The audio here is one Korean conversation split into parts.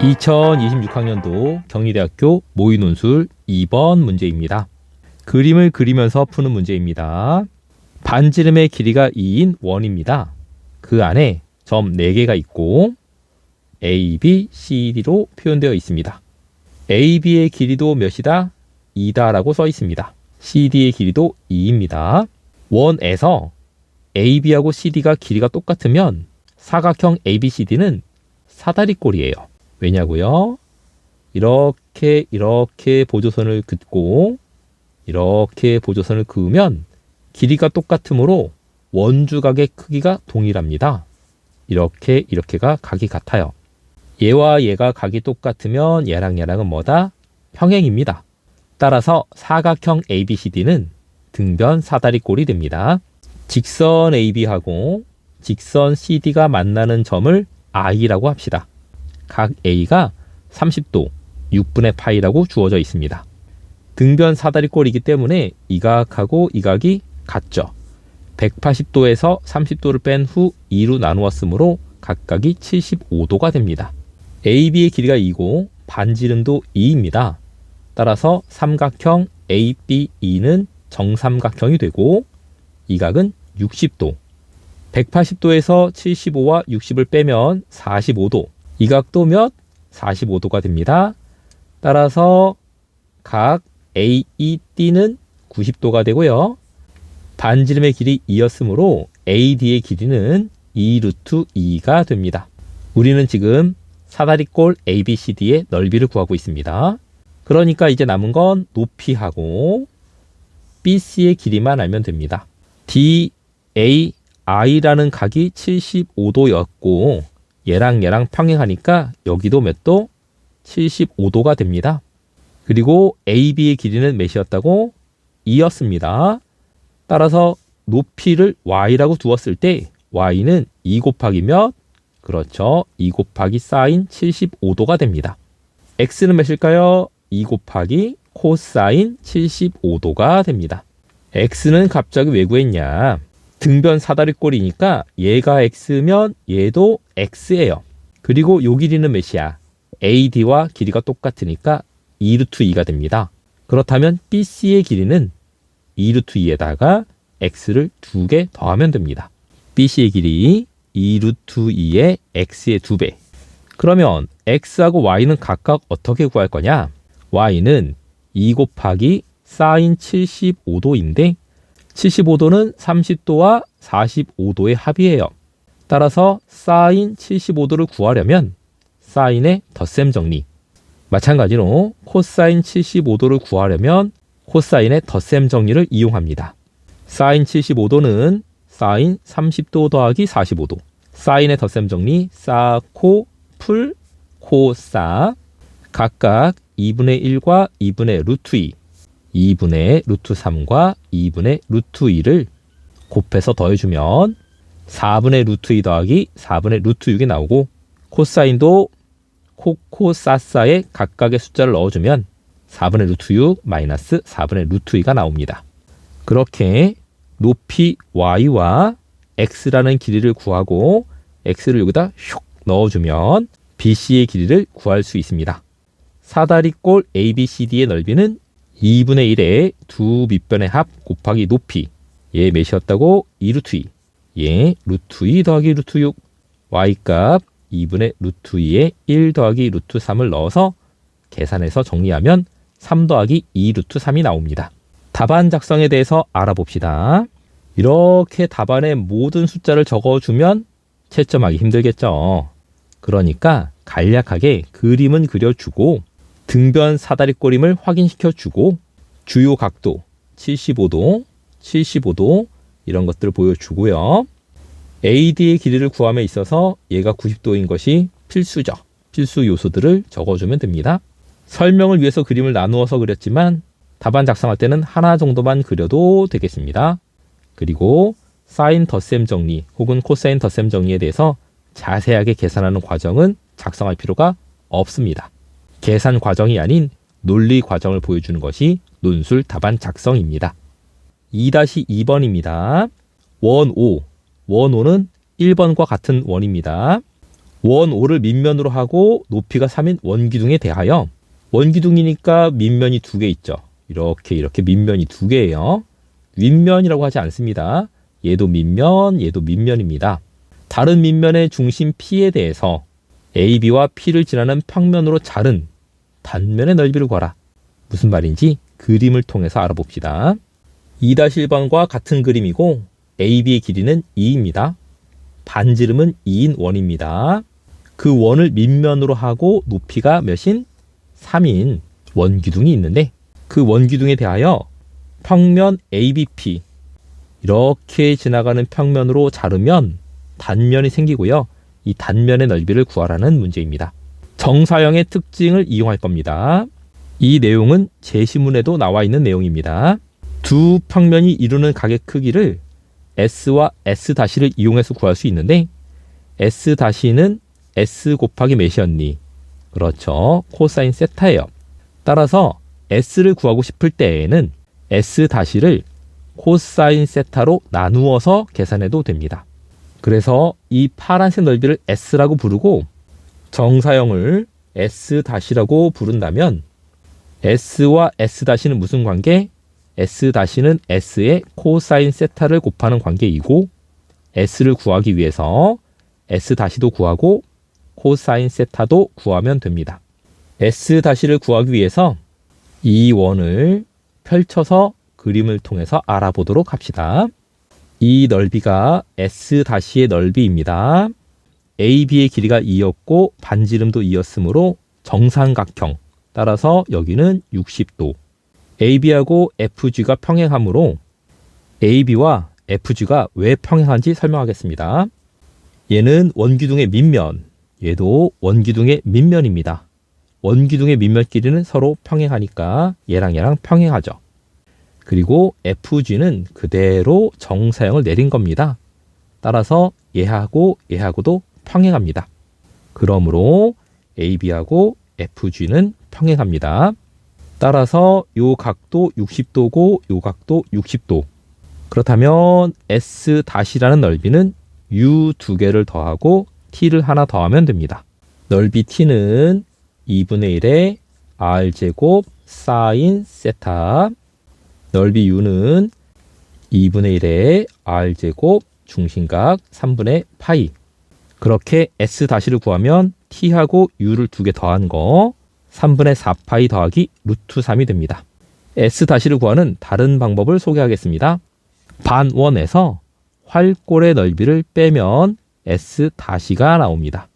2026학년도 경희대학교 모의논술 2번 문제입니다. 그림을 그리면서 푸는 문제입니다. 반지름의 길이가 2인 원입니다. 그 안에 점 4개가 있고 A, B, C, D로 표현되어 있습니다. A, B의 길이도 몇이다? 2다라고 써 있습니다. C, D의 길이도 2입니다. 원에서 A, B하고 C, D가 길이가 똑같으면 사각형 A, B, C, D는 사다리꼴이에요. 왜냐고요? 이렇게 이렇게 보조선을 긋고 이렇게 보조선을 그으면 길이가 똑같으므로 원주각의 크기가 동일합니다. 이렇게 이렇게가 각이 같아요. 얘와 얘가 각이 똑같으면 얘랑 얘랑은 뭐다? 평행입니다. 따라서 사각형 ABCD는 등변 사다리꼴이 됩니다. 직선 AB하고 직선 CD가 만나는 점을 I라고 합시다. 각 A가 30도 6분의 파이라고 주어져 있습니다. 등변 사다리꼴이기 때문에 이 각하고 이 각이 같죠. 180도에서 30도를 뺀 후 2로 나누었으므로 각각이 75도가 됩니다. AB의 길이가 2고 반지름도 2입니다. 따라서 삼각형 ABE는 정삼각형이 되고 이 각은 60도. 180도에서 75와 60을 빼면 45도. 이 각도 몇? 45도가 됩니다. 따라서 각 AED는 90도가 되고요. 반지름의 길이 2였으므로 AD의 길이는 2 루트 2가 됩니다. 우리는 지금 사다리꼴 ABCD의 넓이를 구하고 있습니다. 그러니까 이제 남은 건 높이하고 BC의 길이만 알면 됩니다. DAI라는 각이 75도였고 얘랑 얘랑 평행하니까 여기도 몇 도? 75도가 됩니다. 그리고 AB의 길이는 몇이었다고? 2였습니다. 따라서 높이를 y라고 두었을 때 y는 2 곱하기 몇? 그렇죠. 2 곱하기 사인 75도가 됩니다. x는 몇일까요? 2 곱하기 코사인 75도가 됩니다. x는 갑자기 왜 구했냐? 등변 사다리꼴이니까 얘가 x면 얘도 x예요. 그리고 요 길이는 몇이야? AD와 길이가 똑같으니까 2루트 2가 됩니다. 그렇다면 BC의 길이는 2루트 2에다가 x를 두 개 더하면 됩니다. BC의 길이 2루트 2의 x의 두 배. 그러면 x하고 y는 각각 어떻게 구할 거냐? y는 2 곱하기 사인 75도인데 75도는 30도와 45도의 합이에요. 따라서 사인 75도를 구하려면 사인의 덧셈 정리. 마찬가지로 코사인 75도를 구하려면 코사인의 덧셈 정리를 이용합니다. 사인 75도는 사인 30도 더하기 45도. 사인의 덧셈 정리 사코 풀 코사 각각 2분의 1과 2분의 루트 2 2분의 루트 3과 2분의 루트 2를 곱해서 더해주면 4분의 루트 2 더하기 4분의 루트 6이 나오고 코사인도 코코사사에 각각의 숫자를 넣어주면 4분의 루트 6 마이너스 4분의 루트 2가 나옵니다. 그렇게 높이 y와 x라는 길이를 구하고 x를 여기다 슉 넣어주면 BC의 길이를 구할 수 있습니다. 사다리꼴 ABCD의 넓이는 2분의 1의 두 밑변의 합 곱하기 높이 얘 몇이었다고? 2 루트 2. 얘 루트 2 더하기 루트 6 y값 2분의 루트 2에 1 더하기 루트 3을 넣어서 계산해서 정리하면 3 더하기 2 루트 3이 나옵니다. 답안 작성에 대해서 알아봅시다. 이렇게 답안에 모든 숫자를 적어주면 채점하기 힘들겠죠. 그러니까 간략하게 그림은 그려주고 등변 사다리꼴임을 확인시켜 주고 주요 각도 75도, 75도 이런 것들을 보여주고요. AD의 길이를 구함에 있어서 얘가 90도인 것이 필수죠. 필수 요소들을 적어주면 됩니다. 설명을 위해서 그림을 나누어서 그렸지만 답안 작성할 때는 하나 정도만 그려도 되겠습니다. 그리고 사인 덧셈 정리 혹은 코사인 덧셈 정리에 대해서 자세하게 계산하는 과정은 작성할 필요가 없습니다. 계산 과정이 아닌 논리 과정을 보여주는 것이 논술 답안 작성입니다. 2-2번입니다. 원 5. 원 5는 1번과 같은 원입니다. 원 5를 밑면으로 하고 높이가 3인 원기둥에 대하여 원기둥이니까 밑면이 두 개 있죠. 이렇게 이렇게 밑면이 두 개예요. 윗면이라고 하지 않습니다. 얘도 밑면, 얘도 밑면입니다. 다른 밑면의 중심 P에 대해서 AB와 P를 지나는 평면으로 자른 단면의 넓이를 구하라. 무슨 말인지 그림을 통해서 알아봅시다. 2-1번과 같은 그림이고 AB의 길이는 2입니다. 반지름은 2인 원입니다. 그 원을 밑면으로 하고 높이가 몇인 3인 원기둥이 있는데 그 원기둥에 대하여 평면 ABP 이렇게 지나가는 평면으로 자르면 단면이 생기고요. 이 단면의 넓이를 구하라는 문제입니다. 정사형의 특징을 이용할 겁니다. 이 내용은 제시문에도 나와 있는 내용입니다. 두 평면이 이루는 각의 크기를 S와 S-를 이용해서 구할 수 있는데 S-는 S 곱하기 몇이었니? 그렇죠. 코사인 세타예요. 따라서 S를 구하고 싶을 때에는 S-를 코사인 세타로 나누어서 계산해도 됩니다. 그래서 이 파란색 넓이를 S라고 부르고 정사형을 S-라고 부른다면 S와 S-는 무슨 관계? S-는 S의 코사인 세타를 곱하는 관계이고 S를 구하기 위해서 S-도 구하고 코사인 세타도 구하면 됩니다. S-를 구하기 위해서 이 원을 펼쳐서 그림을 통해서 알아보도록 합시다. 이 넓이가 S-의 넓이입니다. AB의 길이가 2였고 반지름도 2였으므로 정삼각형. 따라서 여기는 60도. AB하고 FG가 평행하므로 AB와 FG가 왜 평행한지 설명하겠습니다. 얘는 원기둥의 밑면, 얘도 원기둥의 밑면입니다. 원기둥의 밑면 길이는 서로 평행하니까 얘랑 얘랑 평행하죠. 그리고 FG는 그대로 정사형을 내린 겁니다. 따라서 얘하고 얘하고도 평행합니다. 그러므로 AB하고 FG는 평행합니다. 따라서 요 각도 60도고 요 각도 60도. 그렇다면 S-라는 넓이는 U 두 개를 더하고 T를 하나 더하면 됩니다. 넓이 T는 2분의 1의 R제곱 사인 세타 넓이 U는 2분의 1의 R제곱 중심각 3분의 파이 그렇게 S-를 구하면 T하고 U를 두 개 더한 거 3분의 4파이 더하기 루트 3이 됩니다. S-를 구하는 다른 방법을 소개하겠습니다. 반원에서 활골의 넓이를 빼면 S-가 나옵니다.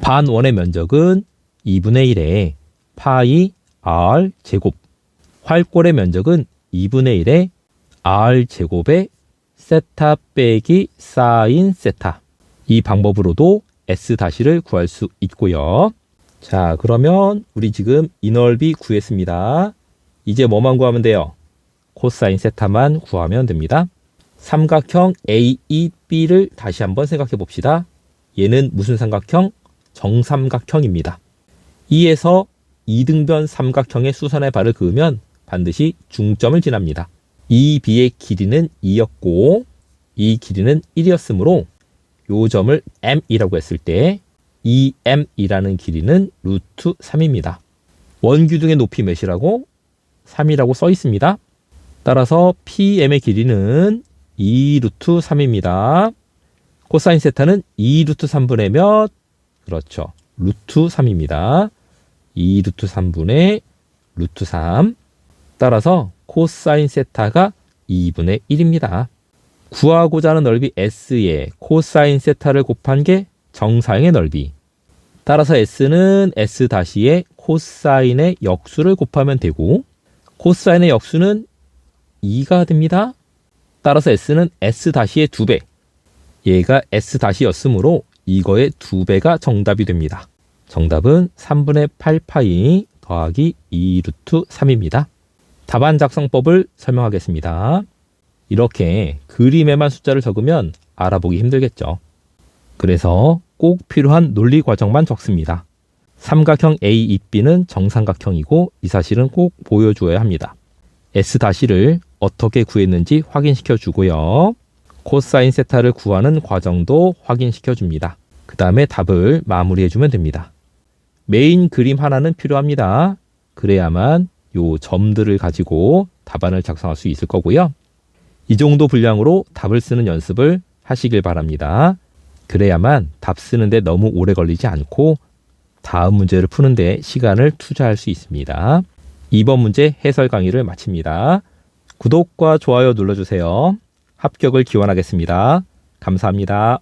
반원의 면적은 2분의 1의 파이 R 제곱. 활골의 면적은 2분의 1의 R 제곱의 세타 빼기 사인 세타. 이 방법으로도 S-를 구할 수 있고요. 자, 그러면 우리 지금 이 넓이 구했습니다. 이제 뭐만 구하면 돼요? 코사인 세타만 구하면 됩니다. 삼각형 AEB를 다시 한번 생각해 봅시다. 얘는 무슨 삼각형? 정삼각형입니다. 이에서 이등변 삼각형의 수선의 발을 그으면 반드시 중점을 지납니다. 이 B의 길이는 2였고 이 길이는 1이었으므로 요 점을 M이라고 했을 때 2M이라는 길이는 루트 3입니다. 원규등의 높이 몇이라고? 3이라고 써 있습니다. 따라서 PM의 길이는 2 루트 3입니다. 코사인 세타는 2 루트 3분의 몇? 그렇죠. 루트 3입니다. 2 루트 3분의 루트 3. 따라서 코사인 세타가 2분의 1입니다. 구하고자 하는 넓이 S에 코사인 세타를 곱한 게 정사형의 넓이. 따라서 S는 S-의 코사인의 역수를 곱하면 되고 코사인의 역수는 2가 됩니다. 따라서 S는 S-의 2배. 얘가 S-였으므로 이거의 2배가 정답이 됩니다. 정답은 3분의 8파이 더하기 2 루트 3입니다. 답안 작성법을 설명하겠습니다. 이렇게 그림에만 숫자를 적으면 알아보기 힘들겠죠. 그래서 꼭 필요한 논리 과정만 적습니다. 삼각형 AEB는 정삼각형이고 이 사실은 꼭 보여주어야 합니다. S-를 어떻게 구했는지 확인시켜 주고요. 코사인 세타를 구하는 과정도 확인시켜 줍니다. 그 다음에 답을 마무리해 주면 됩니다. 메인 그림 하나는 필요합니다. 그래야만 요 점들을 가지고 답안을 작성할 수 있을 거고요. 이 정도 분량으로 답을 쓰는 연습을 하시길 바랍니다. 그래야만 답 쓰는데 너무 오래 걸리지 않고 다음 문제를 푸는데 시간을 투자할 수 있습니다. 이번 문제 해설 강의를 마칩니다. 구독과 좋아요 눌러주세요. 합격을 기원하겠습니다. 감사합니다.